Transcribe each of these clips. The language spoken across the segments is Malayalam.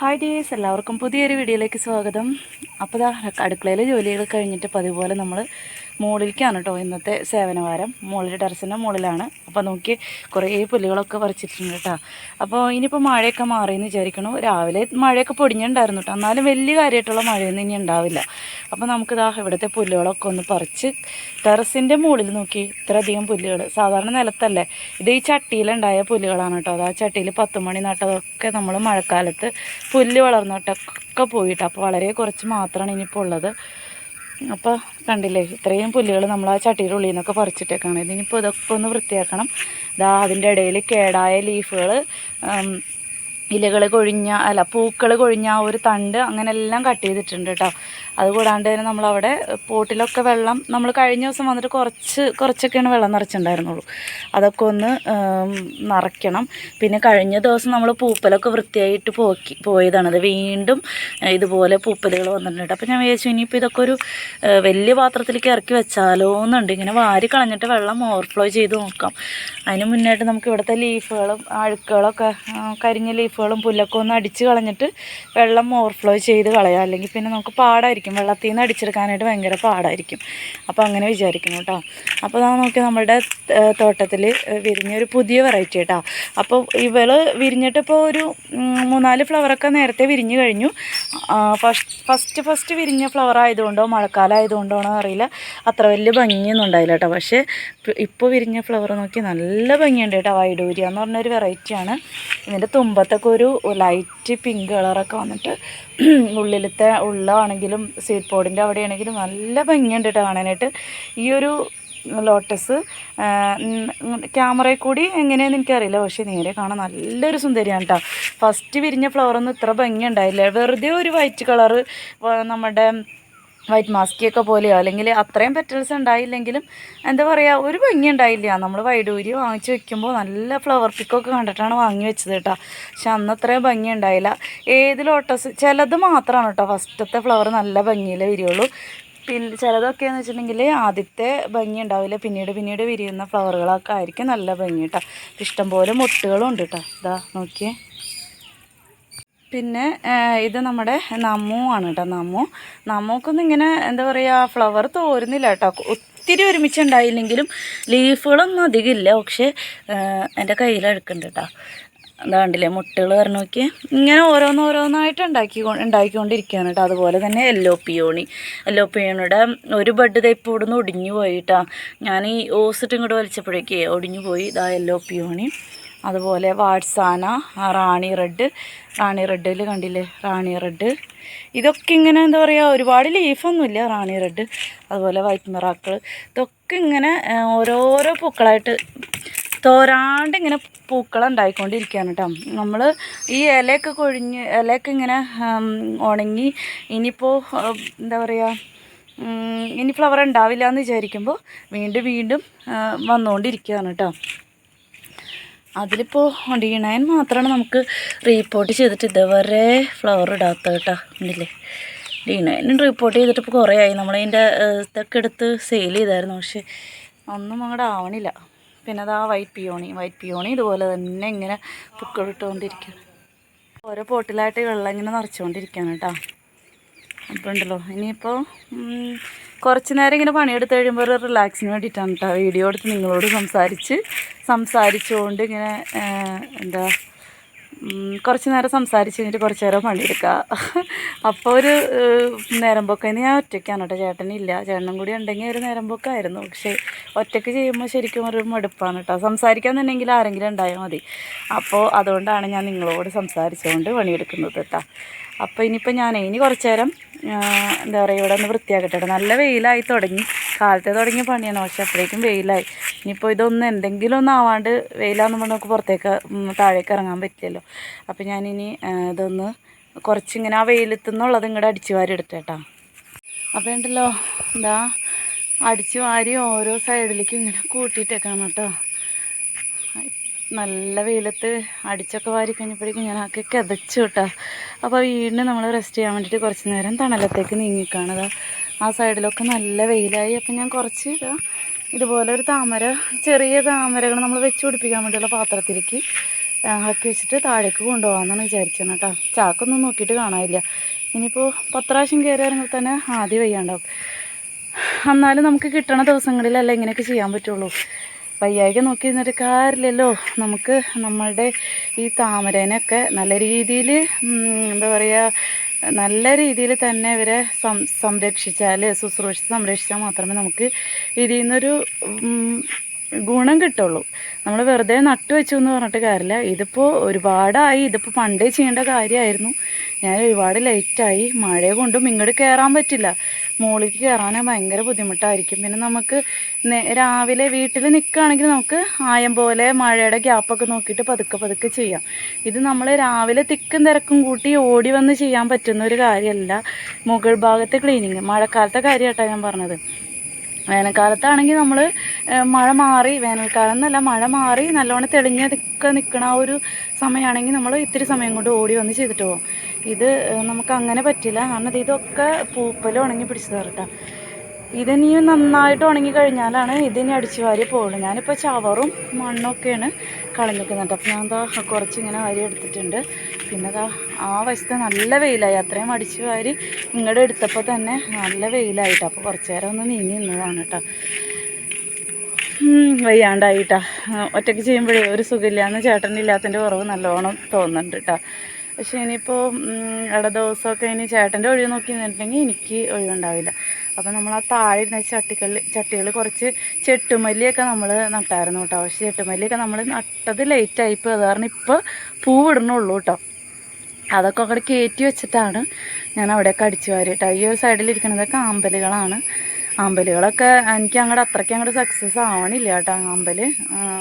ഹായ് ഡേസ് എല്ലാവർക്കും പുതിയൊരു വീഡിയോയിലേക്ക് സ്വാഗതം. അപ്പോൾ അടുക്കളയിലെ ജോലികൾ കഴിഞ്ഞിട്ട് പതിപോലെ നമ്മൾ മുകളിലേക്കാണ് കേട്ടോ ഇന്നത്തെ സേവനവാരം. മുകളിൽ ടെറസിന്റെ മുകളിലാണ്. അപ്പോൾ നോക്കി കുറേ പുല്ലുകളൊക്കെ പറിച്ചിട്ടുണ്ട് കേട്ടോ അപ്പോൾ ഇനിയിപ്പോൾ മഴയൊക്കെ മാറിയെന്ന് വിചാരിക്കണം. രാവിലെ മഴയൊക്കെ പൊടിഞ്ഞിട്ടുണ്ടായിരുന്നു കേട്ടോ എന്നാലും വലിയ കാര്യമായിട്ടുള്ള മഴയൊന്നും ഇനി ഉണ്ടാവില്ല. അപ്പോൾ നമുക്ക് ദാ ഇവിടുത്തെ പുല്ലുകളൊക്കെ ഒന്ന് പറിച്ച് ടെറസിന്റെ മുകളിൽ നോക്കി. ഇത്രയധികം പുല്ലുകൾ സാധാരണ നിലത്തല്ലേ. ഇത് ഈ ചട്ടിയിലുണ്ടായ പുല്ലുകളാണ് കേട്ടോ അത് ചട്ടിയിൽ പത്ത് മണി നട്ടതൊക്കെ നമ്മൾ മഴക്കാലത്ത് പുല്ല് വളർന്നിട്ടൊക്കെ പോയിട്ട് അപ്പോൾ വളരെ കുറച്ച് മാത്രമാണ് ഇനിയിപ്പോൾ ഉള്ളത്. അപ്പോൾ കണ്ടില്ലേ ഇത്രയും പുല്ലുകൾ നമ്മൾ ആ ചട്ടിയുടെ ഉള്ളിൽ നിന്നൊക്കെ പറിച്ചിട്ടേക്കാണ്. ഇതിനിപ്പോൾ ഇതൊക്കെ ഒന്ന് വൃത്തിയാക്കണം. ഇതാ അതിന്റെ ഇടയിൽ കേടായ ലീഫുകൾ ഇലകൾ കൊഴിഞ്ഞ അല്ല പൂക്കൾ കൊഴിഞ്ഞ ആ ഒരു തണ്ട് അങ്ങനെ എല്ലാം കട്ട് ചെയ്തിട്ടുണ്ട് കേട്ടോ അതുകൂടാണ്ട് തന്നെ നമ്മളവിടെ പോട്ടിലൊക്കെ വെള്ളം നമ്മൾ കഴിഞ്ഞ ദിവസം വന്നിട്ട് കുറച്ച് കുറച്ചൊക്കെയാണ് വെള്ളം നിറച്ചിട്ടുണ്ടായിരുന്നുള്ളൂ. അതൊക്കെ ഒന്ന് നിറയ്ക്കണം. പിന്നെ കഴിഞ്ഞ ദിവസം നമ്മൾ പൂപ്പലൊക്കെ വൃത്തിയായിട്ട് പോക്കി പോയതാണ്. പോയതാണത് വീണ്ടും ഇതുപോലെ പൂപ്പലുകൾ വന്നിട്ടുണ്ട്. അപ്പോൾ ഞാൻ വിചാരിച്ചു ഇനിയിപ്പോൾ ഇതൊക്കെ ഒരു വലിയ പാത്രത്തിലേക്ക് ഇറക്കി വെച്ചാലോ എന്നുണ്ട് ഇങ്ങനെ വാരി കളഞ്ഞിട്ട് വെള്ളം ഓവർഫ്ലോ ചെയ്ത് നോക്കാം. അതിന് മുന്നായിട്ട് നമുക്ക് ഇവിടുത്തെ ലീഫുകളും അഴുക്കുകളൊക്കെ കരിഞ്ഞ ലീഫുകളും പുല്ലൊക്കെ ഒന്ന് അടിച്ച് കളഞ്ഞിട്ട് വെള്ളം ഓവർഫ്ലോ ചെയ്ത് കളയാം. അല്ലെങ്കിൽ പിന്നെ നമുക്ക് പാടായിരിക്കും. വെള്ളത്തിൽ നിന്ന് അടിച്ചെടുക്കാനായിട്ട് ഭയങ്കര പാടായിരിക്കും. അപ്പോൾ അങ്ങനെ വിചാരിക്കുന്നു കേട്ടോ. അപ്പോൾ നാ നോക്കി നമ്മുടെ തോട്ടത്തിൽ വിരിഞ്ഞൊരു പുതിയ വെറൈറ്റി കേട്ടോ അപ്പോൾ ഇവൾ വിരിഞ്ഞിട്ടിപ്പോൾ ഒരു മൂന്നാൽ ഫ്ലവറൊക്കെ നേരത്തെ വിരിഞ്ഞു കഴിഞ്ഞു. ഫസ്റ്റ് ഫസ്റ്റ് ഫസ്റ്റ് വിരിഞ്ഞ ഫ്ലവർ ആയതുകൊണ്ടോ മഴക്കാലം ആയതുകൊണ്ടോ അറിയില്ല. അത്ര വലിയ ഭംഗിയൊന്നും ഉണ്ടായില്ല കേട്ടോ പക്ഷേ ഇപ്പോൾ വിരിഞ്ഞ ഫ്ലവർ നോക്കി നല്ല ഭംഗിയുണ്ട് കേട്ടോ വൈഡൂര്യ എന്ന് പറഞ്ഞൊരു വെറൈറ്റിയാണ് ഇതിന്റെ തുമ്പത്തൊക്കെ ഒരു ലൈറ്റ് പിങ്ക് കളറൊക്കെ വന്നിട്ട് ഉള്ളിലത്തെ ഉള്ളാണെങ്കിലും സീഡ് പോഡിന്റെ അവിടെയാണെങ്കിലും നല്ല ഭംഗിയുണ്ട് കേട്ടോ കാണാനായിട്ട്. ഈ ഒരു ലോട്ടസ് ക്യാമറയിൽ കൂടി എങ്ങനെയാണെന്ന് എനിക്കറിയില്ല. പക്ഷേ നേരെ കാണാൻ നല്ലൊരു സുന്ദരിയാണ് കേട്ടോ ഫസ്റ്റ് വിരിഞ്ഞ ഫ്ലവർ ഒന്നും ഇത്ര ഭംഗി ഉണ്ടായില്ല വെറുതെ ഒരു വൈറ്റ് കളറ് നമ്മുടെ വൈറ്റ് മാസ്കിയൊക്കെ പോലെയോ അല്ലെങ്കിൽ അത്രയും പെറ്റൽസ് ഉണ്ടായില്ലെങ്കിലും എന്താ പറയുക ഒരു ഭംഗി ഉണ്ടായില്ല. നമ്മൾ വൈഡൂരി വാങ്ങിച്ച് വെക്കുമ്പോൾ നല്ല ഫ്ലവർ പിക്കൊക്കെ കണ്ടിട്ടാണ് വാങ്ങി വെച്ചത് കേട്ടോ. പക്ഷെ അന്ന് അത്രയും ഭംഗി ഉണ്ടായില്ല. ഏത് ലോട്ടസ് ചിലത് മാത്രമാണ് കേട്ടോ. ഫസ്റ്റത്തെ ഫ്ലവർ നല്ല ഭംഗിയിൽ വരികയുള്ളൂ പിന്നെ ചിലതൊക്കെയെന്ന് വെച്ചിട്ടുണ്ടെങ്കിൽ ആദ്യത്തെ ഭംഗി ഉണ്ടാവില്ല. പിന്നീട് പിന്നീട് വിരിയുന്ന ഫ്ലവറുകളൊക്കെ ആയിരിക്കും നല്ല ഭംഗി കേട്ടോ. ഇഷ്ടംപോലെ മുട്ടുകളും ഉണ്ട് കേട്ടോ. ഇതാ നോക്കിയേ. പിന്നെ ഇത് നമ്മുടെ നമ്മു ആണ് കേട്ടോ നമ്മു നമുക്കൊന്നും ഇങ്ങനെ എന്താ പറയുക ഫ്ലവർ തോരുന്നില്ല കേട്ടോ ഒത്തിരി ഒരുമിച്ച് ഉണ്ടായില്ലെങ്കിലും ലീഫുകളൊന്നും അധികം ഇല്ല പക്ഷേ എന്റെ കയ്യിൽ എടുക്കുന്നുണ്ട് കേട്ടോ അതാണ്ടില്ലേ മുട്ടകൾ പറഞ്ഞു നോക്കി ഇങ്ങനെ ഓരോന്നോരോന്നായിട്ട് ഉണ്ടാക്കി ഉണ്ടാക്കിക്കൊണ്ടിരിക്കുകയാണ് കേട്ടോ അതുപോലെ തന്നെ എല്ലോ പിയോണി എല്ലോ പിയോണിയുടെ ഒരു ബഡ് തേപ്പ് ഇവിടുന്ന് ഒടിഞ്ഞു പോയിട്ടാ ഞാൻ ഈ ഓസിട്ട് ഇങ്ങോട്ട് വലിച്ചപ്പോഴേക്കേ ഒടിഞ്ഞു പോയി. ഇതാ എല്ലോ പിയോണി അതുപോലെ വാട്സാന റാണി റെഡ്. റാണി റെഡിൽ കണ്ടില്ലേ? റാണി റെഡ്. ഇതൊക്കെ ഇങ്ങനെ എന്താ പറയുക ഒരുപാട് ലീഫൊന്നുമില്ല റാണി റെഡ്. അതുപോലെ വൈറ്റ് മിറാക്കൾ ഇതൊക്കെ ഇങ്ങനെ ഓരോരോ പൂക്കളായിട്ട് തോരാണ്ട് ഇങ്ങനെ പൂക്കൾ കേട്ടോ. നമ്മൾ ഈ ഇലയൊക്കെ കൊഴിഞ്ഞ് ഇലയൊക്കെ ഇങ്ങനെ ഉണങ്ങി ഇനിയിപ്പോൾ എന്താ പറയുക ഇനി ഫ്ലവർ ഉണ്ടാവില്ല എന്ന് വിചാരിക്കുമ്പോൾ വീണ്ടും വീണ്ടും വന്നുകൊണ്ടിരിക്കുകയാണ് കേട്ടോ. അതിലിപ്പോൾ ഡി നയൻ മാത്രമാണ് നമുക്ക് റീപ്പോർട്ട് ചെയ്തിട്ട് ഇതുവരെ ഫ്ലവർ ഇടാത്ത കേട്ടോ ഉണ്ടല്ലേ നയനും റിപ്പോർട്ട് ചെയ്തിട്ട് ഇപ്പോൾ കുറേ ആയി നമ്മളതിന്റെ ഇതൊക്കെ എടുത്ത് സെയിൽ ചെയ്തായിരുന്നു. പക്ഷേ ഒന്നും അങ്ങോട്ട് ആവണില്ല. പിന്നെ അതാ വൈറ്റ് പിയോണി വൈറ്റ് പിയോണി ഇതുപോലെ തന്നെ ഇങ്ങനെ പൂക്കളിട്ടുകൊണ്ടിരിക്കുകയാണ് ഓരോ പോട്ടിലായിട്ട് വെള്ളം ഇങ്ങനെ നിറച്ചുകൊണ്ടിരിക്കുകയാണ് കേട്ടോ. അപ്പോൾ ഉണ്ടല്ലോ. ഇനിയിപ്പോൾ കുറച്ച് നേരം ഇങ്ങനെ പണിയെടുത്ത് കഴിയുമ്പോൾ ഒരു റിലാക്സിന് വേണ്ടിയിട്ടാണ് കേട്ടോ വീഡിയോ എടുത്ത് നിങ്ങളോട് സംസാരിച്ച് സംസാരിച്ചുകൊണ്ട് ഇങ്ങനെ എന്താ കുറച്ച് നേരം സംസാരിച്ച് കഴിഞ്ഞിട്ട് കുറച്ച് നേരം പണിയെടുക്കുക. അപ്പോൾ ഒരു ഏഹ്, നേരം പോക്കതിന് ഞാൻ ഒറ്റയ്ക്കാണ് കേട്ടോ. ചേട്ടനില്ല. ചേട്ടനും കൂടി ഉണ്ടെങ്കിൽ ഒരു നേരം പോക്കായിരുന്നു. പക്ഷേ ഒറ്റയ്ക്ക് ചെയ്യുമ്പോൾ ശരിക്കും ഒരു മടുപ്പാണ് കേട്ടോ. സംസാരിക്കാൻ തന്നെങ്കിൽ ആരെങ്കിലും ഉണ്ടായാൽ മതി. അപ്പോൾ അതുകൊണ്ടാണ് ഞാൻ നിങ്ങളോട് സംസാരിച്ചുകൊണ്ട് പണിയെടുക്കുന്നത് കേട്ടോ. അപ്പോൾ ഇനിയിപ്പോൾ ഞാൻ ഇനി കുറച്ച് നേരം എന്താ പറയുക ഇവിടെ ഒന്ന് വൃത്തിയാക്കട്ടെ കേട്ടോ. നല്ല വെയിലായി തുടങ്ങി. കാലത്തെ തുടങ്ങിയ പണിയാണ്. പക്ഷെ അപ്പോഴേക്കും വെയിലായി. ഇനിയിപ്പോൾ ഇതൊന്നും എന്തെങ്കിലും ഒന്നും ആവാണ്ട് വെയിലാകുമ്പോൾ നമുക്ക് പുറത്തേക്ക് താഴേക്ക് ഇറങ്ങാൻ പറ്റില്ലല്ലോ അപ്പോൾ ഞാനിനി ഇതൊന്ന് കുറച്ചിങ്ങനെ ആ വെയിലത്തു നിന്നുള്ളത് ഇങ്ങോട്ട് അടിച്ചു വാരി എടുത്തേട്ടാ അപ്പോൾ ഉണ്ടല്ലോ എന്താ അടിച്ചു വാരി ഓരോ സൈഡിലേക്കും ഇങ്ങനെ കൂട്ടിയിട്ടേക്കാണ് കേട്ടോ. നല്ല വെയിലത്ത് അടിച്ചൊക്കെ വാരി കഴിഞ്ഞപ്പോഴേക്കും ഞാൻ ആക്കി കിതച്ചു കേട്ടോ. അപ്പോൾ വീടിന് നമ്മൾ റെസ്റ്റ് ചെയ്യാൻ വേണ്ടിയിട്ട് കുറച്ച് നേരം തണലത്തേക്ക് നീങ്ങിക്കാണത് ആ സൈഡിലൊക്കെ നല്ല വെയിലായി. അപ്പം ഞാൻ കുറച്ച് ഇതാ ഇതുപോലെ ഒരു താമര ചെറിയ താമരകൾ നമ്മൾ വെച്ച് പിടിപ്പിക്കാൻ വേണ്ടിയുള്ള പാത്രത്തിലേക്ക് ഇളക്കി വെച്ചിട്ട് താഴേക്ക് കൊണ്ടുപോകാമെന്നാണ് വിചാരിച്ചത് കേട്ടോ. ചാക്കൊന്നും നോക്കിയിട്ട് കാണാനില്ല. ഇനിയിപ്പോൾ പത്രാവശ്യം കയറിയാണെങ്കിൽ തന്നെ ആദ്യം വയ്യാണ്ടാവും. എന്നാലും നമുക്ക് കിട്ടണ ദിവസങ്ങളിലല്ല ഇങ്ങനെയൊക്കെ ചെയ്യാൻ പറ്റുള്ളൂ. വയ്യായിക നോക്കി നിന്നിട്ട് കാര്യമില്ലല്ലോ. നമുക്ക് നമ്മളുടെ ഈ താമരേനൊക്കെ നല്ല രീതിയിൽ എന്താ പറയുക നല്ല രീതിയിൽ തന്നെ ഇവരെ സം സംരക്ഷിച്ചാൽ ശുശ്രൂഷിച്ച് സംരക്ഷിച്ചാൽ മാത്രമേ നമുക്ക് ഇതിൽ നിന്നൊരു ഗുണം കിട്ടുള്ളൂ. നമ്മൾ വെറുതെ നട്ടു വെച്ചു എന്ന് പറഞ്ഞിട്ട് കാര്യമില്ല. ഇതിപ്പോൾ ഒരുപാടായി. ഇതിപ്പോൾ പണ്ടേ ചെയ്യേണ്ട കാര്യമായിരുന്നു. ഞാൻ ഒരുപാട് ലേറ്റായി മഴ കൊണ്ടും ഇങ്ങോട്ട് കയറാൻ പറ്റില്ല. മുകളിലേക്ക് കയറാൻ ഭയങ്കര ബുദ്ധിമുട്ടായിരിക്കും. പിന്നെ നമുക്ക് രാവിലെ വീട്ടിൽ നിൽക്കുകയാണെങ്കിൽ നമുക്ക് ആയം പോലെ മഴയുടെ ഗ്യാപ്പൊക്കെ നോക്കിയിട്ട് പതുക്കെ പതുക്കെ ചെയ്യാം. ഇത് നമ്മൾ രാവിലെ തിക്കും തിരക്കും കൂട്ടി ഓടി വന്ന് ചെയ്യാൻ പറ്റുന്ന ഒരു കാര്യമല്ല. മുകൾ ഭാഗത്തെ ക്ലീനിങ് മഴക്കാലത്തെ കാര്യമായിട്ടാണ് ഞാൻ പറഞ്ഞത്. വേനൽക്കാലത്താണെങ്കിൽ നമ്മൾ മഴ മാറി വേനൽക്കാലം എന്നല്ല മഴ മാറി നല്ലോണം നിൽക്കുക നിൽക്കണ ആ ഒരു സമയമാണെങ്കിൽ നമ്മൾ ഇത്തിരി സമയം കൊണ്ട് ഓടി വന്ന് ചെയ്തിട്ട് പോകും ഇത് നമുക്ക് അങ്ങനെ പറ്റില്ല. കാരണം ഇതൊക്കെ പൂപ്പൽ ഉണങ്ങി പിടിച്ചു തരട്ടാ ഇതിനി നന്നായിട്ട് ഉണങ്ങി കഴിഞ്ഞാലാണ് ഇതിനി അടിച്ചു വാരി പോകുള്ളൂ ഞാനിപ്പോൾ ചവറും മണ്ണൊക്കെയാണ് കളഞ്ഞിരിക്കുന്നത്. അപ്പോൾ ഞാൻ എന്താ കുറച്ച് ഇങ്ങനെ വാരി എടുത്തിട്ടുണ്ട്. പിന്നെ ദാ ആ വശത്ത് നല്ല വെയിലായി. അത്രയും അടിച്ചു വാരി ഇങ്ങോട്ട് എടുത്തപ്പോൾ തന്നെ നല്ല വെയിലായിട്ടോ. അപ്പോൾ കുറച്ച് നേരം ഒന്ന് നീങ്ങി നിന്നതാണ് കേട്ടോ വയ്യാണ്ടായിട്ടാ. ഒറ്റയ്ക്ക് ചെയ്യുമ്പോഴേ ഒരു സുഖമില്ലാന്ന് ചേട്ടനില്ലാത്തതിന്റെ കുറവ് നല്ലോണം തോന്നുന്നുണ്ട് കേട്ടോ പക്ഷേ ഇനിയിപ്പോൾ ഇട ദിവസമൊക്കെ ഇനി ചേട്ടന്റെ ഒഴിവ് നോക്കി നിന്നിട്ടുണ്ടെങ്കിൽ എനിക്ക് ഒഴിവുണ്ടാവില്ല. അപ്പോൾ നമ്മൾ ആ താഴെ ഇരുന്ന ചട്ടികളിൽ ചട്ടികൾ കുറച്ച് ചെട്ടുമല്ലിയൊക്കെ നമ്മൾ നട്ടായിരുന്നു കേട്ടോ. പക്ഷേ ചെട്ടുമല്ലിയൊക്കെ നമ്മൾ നട്ടത് ലേറ്റായിപ്പോൾ അത് കാരണം ഇപ്പോൾ പൂവിടണുള്ളൂ കേട്ടോ. അതൊക്കെ അവിടെ കയറ്റി വെച്ചിട്ടാണ് ഞാൻ അവിടെയൊക്കെ അടിച്ചു വാരിയിട്ട് ഈ ഒരു സൈഡിലിരിക്കുന്നതൊക്കെ ആമ്പലുകളാണ് ആമ്പലുകളൊക്കെ എനിക്ക് അങ്ങോട്ട് അത്രയ്ക്ക് അങ്ങോട്ട് സക്സസ് ആവണില്ല കേട്ടോ ആമ്പൽ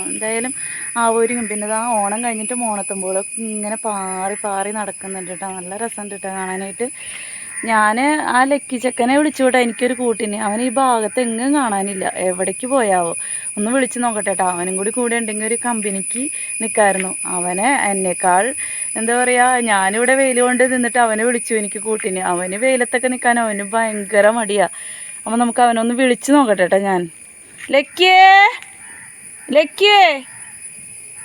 എന്തായാലും ആ ഒരു പിന്നെ ആ ഓണം കഴിഞ്ഞിട്ട് മോണത്തുമ്പോൾ ഇങ്ങനെ പാറി പാറി നടക്കുന്നുണ്ട് കേട്ടോ. നല്ല രസമുണ്ട് കേട്ടോ കാണാനായിട്ട്. ഞാൻ ആ ലക്കി ചെക്കനെ വിളിച്ചു കേട്ടോ എനിക്കൊരു കൂട്ടിന്. അവൻ ഈ ഭാഗത്ത് എങ്ങും കാണാനില്ല. എവിടേക്ക് പോയാവോ? ഒന്ന് വിളിച്ച് നോക്കട്ടെ കേട്ടോ അവനും കൂടി കൂടെ ഉണ്ടെങ്കിൽ ഒരു കമ്പനിക്ക് നിൽക്കായിരുന്നു അവനെ എന്നേക്കാൾ എന്താ പറയുക ഞാനിവിടെ വെയിൽ കൊണ്ട് നിന്നിട്ട് അവനെ വിളിച്ചു എനിക്ക് കൂട്ടിന്. അവന് വെയിലത്തൊക്കെ നിൽക്കാൻ അവന് ഭയങ്കര മടിയാ. അപ്പം നമുക്ക് അവനൊന്ന് വിളിച്ച് നോക്കട്ടെ കേട്ടോ ഞാൻ. ലക്കിയേ! ലക്കിയേ!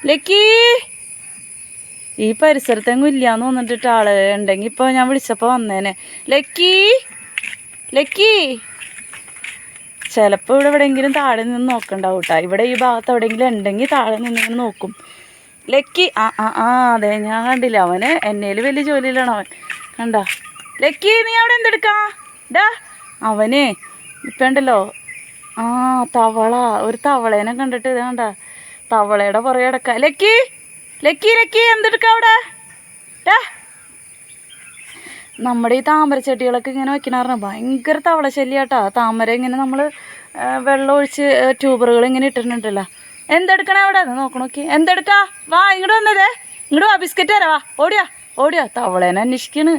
ലക്കി! ഈ പരിസരത്തെങ്ങും ഇല്ലാന്ന് തോന്നിട്ട് ആൾ ഉണ്ടെങ്കിൽ ഇപ്പോൾ ഞാൻ വിളിച്ചപ്പോൾ വന്നേനെ. ലക്കി! ലക്കി! ചിലപ്പോൾ ഇവിടെ എവിടെയെങ്കിലും താഴെ നിന്ന് നോക്കണ്ടാവും കേട്ടോ ഇവിടെ ഈ ഭാഗത്ത് എവിടെയെങ്കിലും ഉണ്ടെങ്കിൽ താഴെ നിന്ന് നോക്കും. ലക്കി! ആ ആ ആ അതെ ഞാൻ കണ്ടില്ല. അവന് എന്നേൽ വലിയ ജോലിയിലാണ് അവൻ. കണ്ട? ലക്കി നീ അവിടെ എന്തെടുക്കാ? ഡാ അവനെ. ഇപ്പം ഉണ്ടല്ലോ. ആ തവള. ഒരു തവളേനെ കണ്ടിട്ട് ഇതാ കണ്ട. തവളയുടെ പുറകെ കിടക്കാം. ലക്കി! ലക്കി ലക്കി എന്തെടുക്ക അവിടെ? നമ്മുടെ ഈ താമര ചെടികളൊക്കെ ഇങ്ങനെ വെക്കണറിന് ഭയങ്കര തവള ശല്യാട്ടാ. താമര ഇങ്ങനെ നമ്മൾ വെള്ളം ഒഴിച്ച് ട്യൂബറുകൾ ഇങ്ങനെ ഇട്ടിട്ടുണ്ടല്ലോ. എന്തെടുക്കണേ അവിടെ? അത് നോക്കണോക്കി എന്തെടുക്കാ? വാ ഇങ്ങോട്ട് വന്നതേ ഇങ്ങോട്ട് വാ ബിസ്ക്കറ്റ് തരാ. വാ ഓടിയാ. ഓടിയാ. തവളേനെ അന്വേഷിക്കണ്.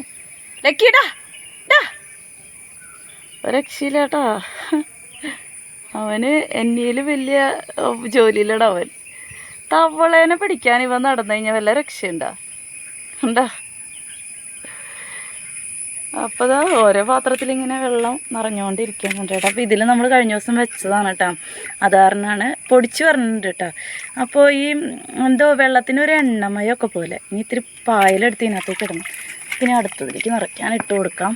ലക്കിടാ ഡാ ഒരു രക്ഷയില്ല കേട്ടോ അവന് എന്നിയിൽ വലിയ ജോലിയിലടാ അവൻ. തവളേനെ പിടിക്കാൻ ഇവ നടന്നു കഴിഞ്ഞാൽ വല്ല രക്ഷയുണ്ടാ? ഉണ്ടാ? അപ്പോൾ ദാ ഓരോ പാത്രത്തിൽ ഇങ്ങനെ വെള്ളം നിറഞ്ഞുകൊണ്ടിരിക്കുന്നുണ്ട് കേട്ടോ. അപ്പോൾ ഇതിൽ നമ്മൾ കഴിഞ്ഞ ദിവസം വെച്ചതാണ് കേട്ടോ. അത് കാരണമാണ് പൊടിച്ച് പറഞ്ഞിട്ടുണ്ട് കേട്ടോ. അപ്പോൾ ഈ എന്തോ വെള്ളത്തിന് ഒരു എണ്ണമയൊക്കെ പോലെ ഇനി ഇത്തിരി പായലെടുത്ത് ഇതിനകത്തേക്ക് ഇടണം. പിന്നെ അടുത്തതിലേക്ക് നിറയ്ക്കാൻ ഇട്ട് കൊടുക്കാം.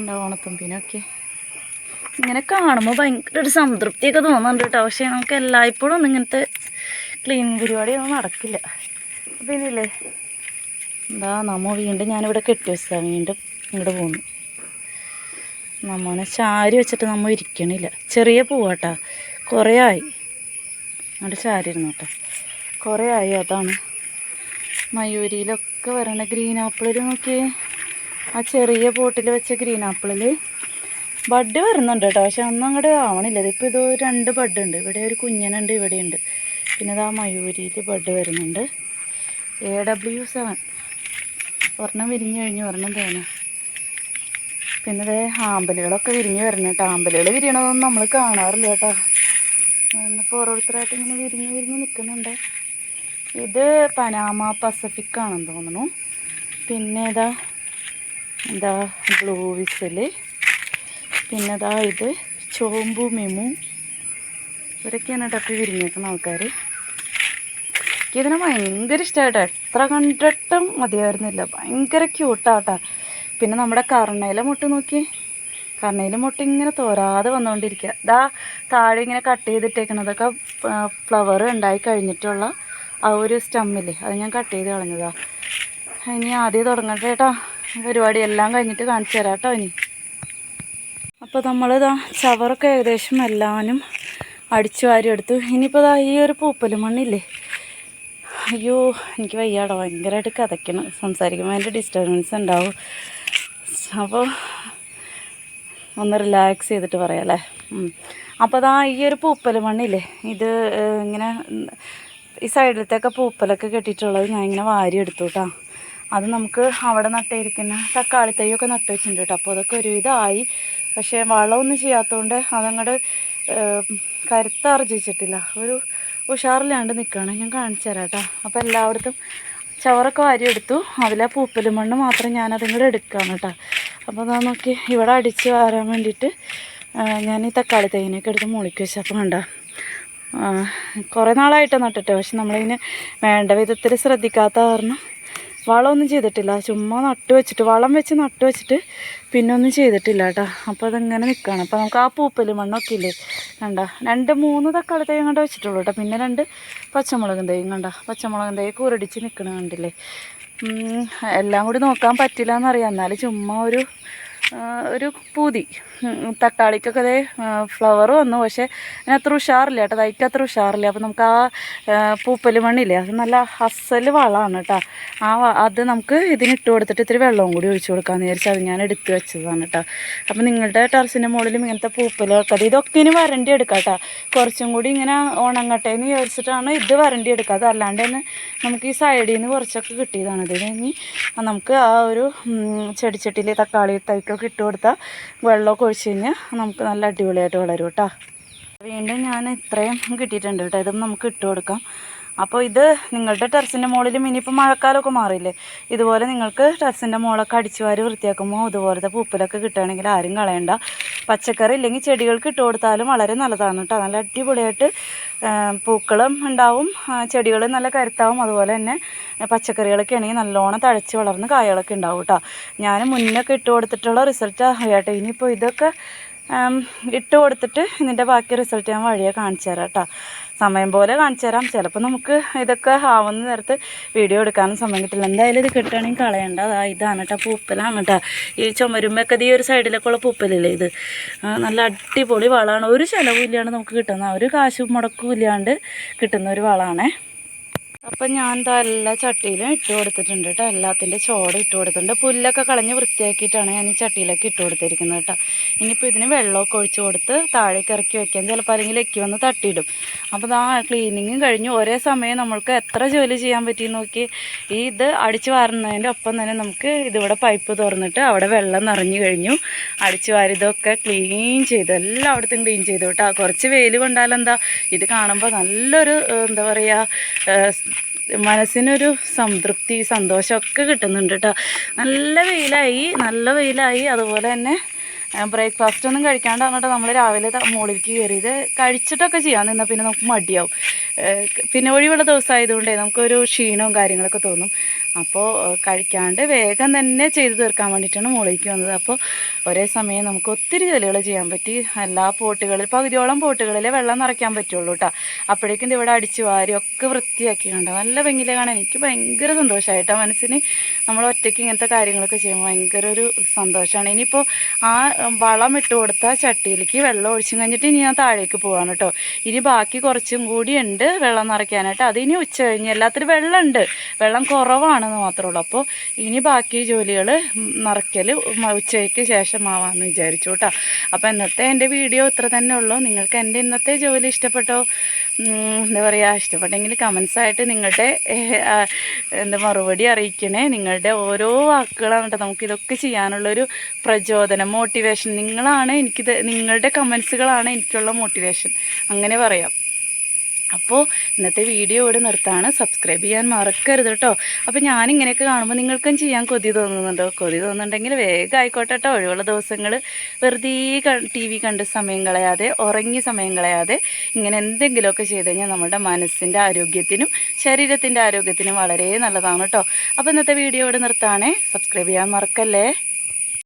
ഉണ്ടാവും ഓണത്തുമ്പിനൊക്കെ? ഇങ്ങനെ കാണുമ്പോൾ ഭയങ്കര ഒരു സംതൃപ്തിയൊക്കെ തോന്നുന്നുണ്ട് കേട്ടോ. പക്ഷേ നമുക്ക് എല്ലായ്പ്പോഴും ഒന്നും ഇങ്ങനത്തെ ക്ലീൻ പരിപാടിയൊന്നും നടക്കില്ല. പിന്നില്ലേ എന്താ നമ്മ വീണ്ടും ഞാനിവിടെ കെട്ടി വെച്ചതാണ് വീണ്ടും ഇങ്ങോട്ട് പോകുന്നു നമ്മനെ ചാരി വെച്ചിട്ട് നമ്മൾ ഇരിക്കണില്ല. ചെറിയ പൂവാട്ടാ. കുറേ ആയി. അങ്ങോട്ട് ചാരി ഇരുന്നു കേട്ടോ. കുറേ ആയി അതാണ്. മയൂരിയിലൊക്കെ വരണ ഗ്രീൻ ആപ്പിളിൽ നോക്കിയേ. ആ ചെറിയ പോട്ടിൽ വെച്ച ഗ്രീൻ ആപ്പിളിൽ ബഡ് വരുന്നുണ്ട് കേട്ടോ. പക്ഷെ ഒന്നും അങ്ങോട്ട് ആവണില്ല. ഇതിപ്പോൾ ഇത് രണ്ട് ബഡ് ഉണ്ട് ഇവിടെ ഒരു കുഞ്ഞനുണ്ട് ഇവിടെയുണ്ട്. പിന്നെ ഇത് മയൂരിയിൽ ബഡ് വരുന്നുണ്ട്. എ ഡബ്ല്യു സെവൻ ഒരെണ്ണം വിരിഞ്ഞ് കഴിഞ്ഞ് ഒരെണ്ണം തോന്നുന്നു പിന്നെ ഇതേ ആമ്പലുകളൊക്കെ വിരിഞ്ഞ് വരുന്നു കേട്ടോ. ആമ്പലുകൾ വിരിയണതൊന്നും നമ്മൾ കാണാറില്ല കേട്ടോ. ഇന്നിപ്പോൾ ഓരോരുത്തരായിട്ട് ഇങ്ങനെ വിരിഞ്ഞ് വിരിഞ്ഞ് നിൽക്കുന്നുണ്ട് ഇത് പനാമ പസഫിക് ആണെന്ന് തോന്നുന്നു. പിന്നെ ഇതാ എന്താ ബ്ലൂ വിസിൽ പിന്നെ അതാ ഇത് ചോമ്പു മെമു ഇവരൊക്കെയാണ് ടപ്പി വിരിഞ്ഞേക്കുന്ന ആൾക്കാർ എനിക്കിതിനെ ഭയങ്കര ഇഷ്ടമായിട്ടോ എത്ര കണ്ടിട്ടും മതിയായിരുന്നില്ല. ഭയങ്കര ക്യൂട്ടാട്ടാ പിന്നെ നമ്മുടെ കർണയിലെ മുട്ട് നോക്കി കർണയിലെ മുട്ട് ഇങ്ങനെ തോരാതെ വന്നുകൊണ്ടിരിക്കുക ഇതാ താഴെ ഇങ്ങനെ കട്ട് ചെയ്തിട്ടേക്കണതൊക്കെ ഫ്ലവർ ഉണ്ടായി കഴിഞ്ഞിട്ടുള്ള ആ ഒരു സ്റ്റമ്മില്ലേ അത് ഞാൻ കട്ട് ചെയ്ത് കളഞ്ഞതാ. ഇനി ആദ്യം തുടങ്ങട്ടെ കേട്ടോ പരിപാടി എല്ലാം കഴിഞ്ഞിട്ട് കാണിച്ചു തരാം കേട്ടോ ഇനി. അപ്പോൾ നമ്മളിതാ ചവറൊക്കെ ഏകദേശം എല്ലാവരും അടിച്ചു വാരി എടുത്തു. ഇനിയിപ്പോൾ ഇതാ ഈ ഒരു പൂപ്പൽ മണ്ണില്ലേ? അയ്യോ എനിക്ക് വയ്യാടോ. ഭയങ്കരമായിട്ട് കഥയ്ക്കണം സംസാരിക്കുമ്പോൾ അതിന്റെ ഡിസ്റ്റർബൻസ് ഉണ്ടാവും. അപ്പോൾ ഒന്ന് റിലാക്സ് ചെയ്തിട്ട് പറയാം അല്ലേ? അപ്പോൾ അതാ ഈ ഒരു പൂപ്പൽ മണ്ണില്ലേ? ഇത് ഇങ്ങനെ ഈ സൈഡിലത്തെയൊക്കെ പൂപ്പലൊക്കെ കെട്ടിയിട്ടുള്ളത് ഞാൻ ഇങ്ങനെ വാരി എടുത്തു കേട്ടോ അത് നമുക്ക് അവിടെ നട്ടിരിക്കുന്ന തക്കാളി തൈയൊക്കെ നട്ട് വെച്ചിട്ടുണ്ട് കേട്ടോ. അപ്പോൾ അതൊക്കെ ഒരുവിധമായി പക്ഷേ വളമൊന്നും ചെയ്യാത്തതുകൊണ്ട് അതങ്ങോട്ട് കരുത്താർജിച്ചിട്ടില്ല. ഒരു ഉഷാറില്ലാണ്ട് നിൽക്കുകയാണ് ഞാൻ കാണിച്ചു തരാം കേട്ടോ. അപ്പോൾ എല്ലായിടത്തും ചവറൊക്കെ വാരി എടുത്തു അതിലെ പൂപ്പൽ മണ്ണ് മാത്രം ഞാനതിങ്ങോട്ട് എടുക്കുകയാണ് കേട്ടോ. അപ്പോൾ അതാ നോക്കി ഇവിടെ അടിച്ച് വാരാൻ വേണ്ടിയിട്ട് ഞാൻ ഈ തക്കാളി തൈനൊക്കെ എടുത്ത് മുളിക്ക് വെച്ചപ്പോൾ കണ്ട കുറേ നാളായിട്ട് നട്ടിട്ട്. പക്ഷെ നമ്മളിതിന് വേണ്ട വിധത്തിൽ ശ്രദ്ധിക്കാത്ത കാരണം വളമൊന്നും ചെയ്തിട്ടില്ല. ചുമ്മാ നട്ട് വെച്ചിട്ട് വളം വെച്ച് നട്ട് വെച്ചിട്ട് പിന്നെ ഒന്നും ചെയ്തിട്ടില്ല കേട്ടോ അപ്പോൾ അതങ്ങനെ നിൽക്കുകയാണ് അപ്പോൾ നമുക്ക് ആ പൂപ്പൽ മണ്ണൊക്കെ ഇല്ലേ? കണ്ട? രണ്ട് മൂന്ന് തക്കാളി തൈ കണ്ട വെച്ചിട്ടുള്ളൂ കേട്ടോ പിന്നെ രണ്ട് പച്ചമുളകും തൈയും കണ്ട? പച്ചമുളകും തൈ കൂരടിച്ച് നിൽക്കണ കണ്ടില്ലേ? എല്ലാം കൂടി നോക്കാൻ പറ്റില്ല എന്നറിയാം എന്നാലും ചുമ്മാ ഒരു ഒരു പൂതി. തക്കാളിക്കൊക്കെ അതേ ഫ്ലവർ വന്നു. പക്ഷേ അതിന് അത്ര ഉഷാറില്ല കേട്ടോ. തൈക്ക് അത്ര ഉഷാറില്ല. അപ്പോൾ നമുക്ക് ആ പൂപ്പൽ മണ്ണില്ലേ അത് നല്ല അസൽ വളമാണ് കേട്ടോ. ആ അത് നമുക്ക് ഇതിനിട്ട് കൊടുത്തിട്ട് ഇത്തിരി വെള്ളവും കൂടി ഒഴിച്ചു കൊടുക്കാമെന്ന് വിചാരിച്ചു അത് ഞാൻ എടുത്ത് വെച്ചതാണ് കേട്ടോ. അപ്പോൾ നിങ്ങളുടെ ടെറസിന്റെ മുകളിലും ഇങ്ങനത്തെ പൂപ്പലൊക്കെ അത് ഇതൊക്കെ ഇനി വരണ്ടി എടുക്കാം കേട്ടോ. കുറച്ചും കൂടി ഇങ്ങനെ ഉണങ്ങട്ടെ വിചാരിച്ചിട്ടാണ് ഇത് വരണ്ടി എടുക്കുക. അതല്ലാണ്ട് തന്നെ നമുക്ക് ഈ സൈഡിൽ നിന്ന് കുറച്ചൊക്കെ കിട്ടിയതാണ്. ഇത് ഇനി നമുക്ക് ആ ഒരു ചെടിച്ചട്ടിയിൽ തക്കാളി തൈക്കൊക്കെ ഇട്ട് കൊടുത്താൽ വെള്ളമൊക്കെ ഒഴിച്ച് കഴിഞ്ഞാൽ നമുക്ക് നല്ല അടിപൊളിയായിട്ട് വളരും കേട്ടോ. വീണ്ടും ഞാൻ ഇത്രയും കിട്ടിയിട്ടുണ്ട് കേട്ടോ. ഇതും നമുക്ക് ഇട്ട് കൊടുക്കാം. അപ്പോൾ ഇത് നിങ്ങളുടെ ടെറസിന്റെ മുകളിലും ഇനിയിപ്പോൾ മഴക്കാലമൊക്കെ മാറിയില്ലേ? ഇതുപോലെ നിങ്ങൾക്ക് ടെറസിന്റെ മുകളൊക്കെ അടിച്ചു വാരി വൃത്തിയാക്കുമ്പോൾ ഇതുപോലത്തെ പൂപ്പിലൊക്കെ കിട്ടുകയാണെങ്കിൽ ആരും കളയണ്ട. പച്ചക്കറി ഇല്ലെങ്കിൽ ചെടികൾക്ക് ഇട്ട് കൊടുത്താലും വളരെ നല്ലതാണ് കേട്ടോ. നല്ല അടിപൊളിയായിട്ട് പൂക്കളും ഉണ്ടാവും. ചെടികൾ നല്ല കരുത്താവും. അതുപോലെ തന്നെ പച്ചക്കറികളൊക്കെ ആണെങ്കിൽ നല്ലോണം തഴച്ച് വളർന്ന് കായകളൊക്കെ ഉണ്ടാവും കേട്ടോ. ഞാൻ മുന്നൊക്കെ ഇട്ട് കൊടുത്തിട്ടുള്ള റിസൾട്ട് അറിയാട്ടെ ഇനിയിപ്പോൾ ഇതൊക്കെ ഇട്ട് കൊടുത്തിട്ട് ഇതിന്റെ ബാക്കി റിസൾട്ട് ഞാൻ വഴിയെ കാണിച്ചു തരാം കേട്ടോ. സമയം പോലെ കാണിച്ചു തരാം. ചിലപ്പോൾ നമുക്ക് ഇതൊക്കെ ആവുന്ന നേരത്ത് വീഡിയോ എടുക്കാനും സമയം കിട്ടില്ല. എന്തായാലും ഇത് കിട്ടുകയാണെങ്കിൽ കളയണ്ട. അതാ ഇതാണ് കേട്ടോ പൂപ്പലാണ് കേട്ടോ ഈ ചുമരുമ്പൊക്കെ ഈ ഒരു സൈഡിലൊക്കെ ഉള്ള പൂപ്പലല്ലേ ഇത്? നല്ല അടിപൊളി വളമാണ് ഒരു ചിലവും ഇല്ലാണ്ട് നമുക്ക് കിട്ടുന്ന ഒരു കാശും മുടക്കും ഇല്ലാണ്ട് കിട്ടുന്ന ഒരു വളമാണേ അപ്പം ഞാൻ എന്താ എല്ലാ ചട്ടിയിലും ഇട്ട് കൊടുത്തിട്ടുണ്ട് കേട്ടോ. എല്ലാത്തിന്റെ ചോട് ഇട്ട് കൊടുത്തിട്ടുണ്ട്. പുല്ലൊക്കെ കളഞ്ഞ് വൃത്തിയാക്കിയിട്ടാണ് ഞാൻ ഈ ചട്ടിയിലൊക്കെ ഇട്ട് കൊടുത്തിരിക്കുന്നത് കേട്ടോ. ഇനിയിപ്പോൾ ഇതിന് വെള്ളമൊക്കെ ഒഴിച്ച് കൊടുത്ത് താഴേക്ക് ഇറക്കി വെക്കാൻ ചിലപ്പോൾ അല്ലെങ്കിൽ എക്കി വന്ന് തട്ടിയിടും. അപ്പോൾ ആ ക്ലീനിങ്ങും കഴിഞ്ഞ്. ഒരേ സമയം നമ്മൾക്ക് എത്ര ജോലി ചെയ്യാൻ പറ്റിയെന്ന് നോക്കി ഇത് അടിച്ചു വാരുന്നതിന്റെ ഒപ്പം തന്നെ നമുക്ക് ഇതിവിടെ പൈപ്പ് തുറന്നിട്ട് അവിടെ വെള്ളം നിറഞ്ഞു കഴിഞ്ഞു. അടിച്ചു വാരി ഇതൊക്കെ ക്ലീൻ ചെയ്തു. എല്ലായിടത്തും ക്ലീൻ ചെയ്തു കേട്ടോ. കുറച്ച് വെയിൽ കൊണ്ടാലെന്താ ഇത് കാണുമ്പോൾ നല്ലൊരു എന്താ പറയുക മനസ്സിനൊരു സംതൃപ്തി സന്തോഷമൊക്കെ കിട്ടുന്നുണ്ട് കേട്ടോ. നല്ല വെയിലായി നല്ല വെയിലായി. അതുപോലെ തന്നെ ബ്രേക്ക്ഫാസ്റ്റ് ഒന്നും കഴിക്കാണ്ടാണ് കേട്ടോ നമ്മൾ രാവിലെ മുകളിലേക്ക് കയറിയത് കഴിച്ചിട്ടൊക്കെ ചെയ്യാൻ നിന്നാൽ പിന്നെ നമുക്ക് മടിയാവും. പിന്നെ ഒഴിവുള്ള ദിവസമായതുകൊണ്ടേ നമുക്കൊരു ക്ഷീണവും കാര്യങ്ങളൊക്കെ തോന്നും. അപ്പോൾ കഴിക്കാണ്ട് വേഗം തന്നെ ചെയ്തു തീർക്കാൻ വേണ്ടിയിട്ടാണ് മുകളിലേക്ക് വന്നത്. അപ്പോൾ ഒരേ സമയം നമുക്ക് ഒത്തിരി ജോലികൾ ചെയ്യാൻ പറ്റി. എല്ലാ പോട്ടുകളിൽ പകുതിയോളം പോട്ടുകളിൽ വെള്ളം നിറയ്ക്കാൻ പറ്റുള്ളൂ കേട്ടോ അപ്പോഴേക്കും ഇവിടെ അടിച്ചു വാരി ഒക്കെ വൃത്തിയാക്കി കണ്ടോ. നല്ല ഭംഗിയിലെ കാണാൻ എനിക്ക് ഭയങ്കര സന്തോഷമായിട്ടോ മനസ്സിന് നമ്മൾ ഒറ്റയ്ക്ക് ഇങ്ങനത്തെ കാര്യങ്ങളൊക്കെ ചെയ്യുമ്പോൾ ഭയങ്കര ഒരു സന്തോഷമാണ് ഇനിയിപ്പോൾ ആ വളം ഇട്ട് കൊടുത്ത ചട്ടിയിലേക്ക് വെള്ളം ഒഴിച്ചു കഴിഞ്ഞിട്ട് ഇനി ഞാൻ താഴേക്ക് പോവാണ് കേട്ടോ ഇനി ബാക്കി കുറച്ചും കൂടി ഉണ്ട് വെള്ളം നിറയ്ക്കാനായിട്ട്. അത് ഇനി ഉച്ച കഴിഞ്ഞ് എല്ലാത്തിലും വെള്ളമുണ്ട്. വെള്ളം കുറവാണെന്ന് മാത്രമേ ഉള്ളൂ അപ്പോൾ ഇനി ബാക്കി ജോലികൾ നിറയ്ക്കൽ ഉച്ചയ്ക്ക് ശേഷം ശേഷമാവാമെന്ന് വിചാരിച്ചു കേട്ടോ. അപ്പോൾ ഇന്നത്തെ എന്റെ വീഡിയോ ഇത്ര തന്നെ ഉള്ളൂ. നിങ്ങൾക്ക് എന്റെ ഇന്നത്തെ ജോലി ഇഷ്ടപ്പെട്ടോ? എന്താ പറയുക ഇഷ്ടപ്പെട്ടെങ്കിൽ കമൻസായിട്ട് നിങ്ങളുടെ എന്താ മറുപടി അറിയിക്കണേ. നിങ്ങളുടെ ഓരോ വാക്കുകളാണ് കേട്ടോ നമുക്കിതൊക്കെ ചെയ്യാനുള്ളൊരു പ്രചോദനം മോട്ടിവേഷൻ. നിങ്ങളാണ് എനിക്കിത് നിങ്ങളുടെ കമൻസുകളാണ് എനിക്കുള്ള മോട്ടിവേഷൻ. അങ്ങനെ പറയാം. അപ്പോൾ ഇന്നത്തെ വീഡിയോ ഇവിടെ നിർത്താണ്. സബ്സ്ക്രൈബ് ചെയ്യാൻ മറക്കരുത് കേട്ടോ അപ്പോൾ ഞാനിങ്ങനെയൊക്കെ കാണുമ്പോൾ നിങ്ങൾക്കും ചെയ്യാൻ കൊതി തോന്നുന്നുണ്ടോ? കൊതി തോന്നുന്നുണ്ടെങ്കിൽ വേഗം ആയിക്കോട്ടെ കേട്ടോ ഒഴിവുള്ള ദിവസങ്ങൾ വെറുതെ ടി വി കണ്ട് സമയം കളയാതെ ഉറങ്ങി സമയം കളയാതെ ഇങ്ങനെ എന്തെങ്കിലുമൊക്കെ ചെയ്ത് കഴിഞ്ഞാൽ നമ്മുടെ മനസ്സിന്റെ ആരോഗ്യത്തിനും ശരീരത്തിന്റെ ആരോഗ്യത്തിനും വളരെ നല്ലതാണ് കേട്ടോ അപ്പോൾ ഇന്നത്തെ വീഡിയോ ഇവിടെ നിർത്താണേ. സബ്സ്ക്രൈബ് ചെയ്യാൻ മറക്കല്ലേ?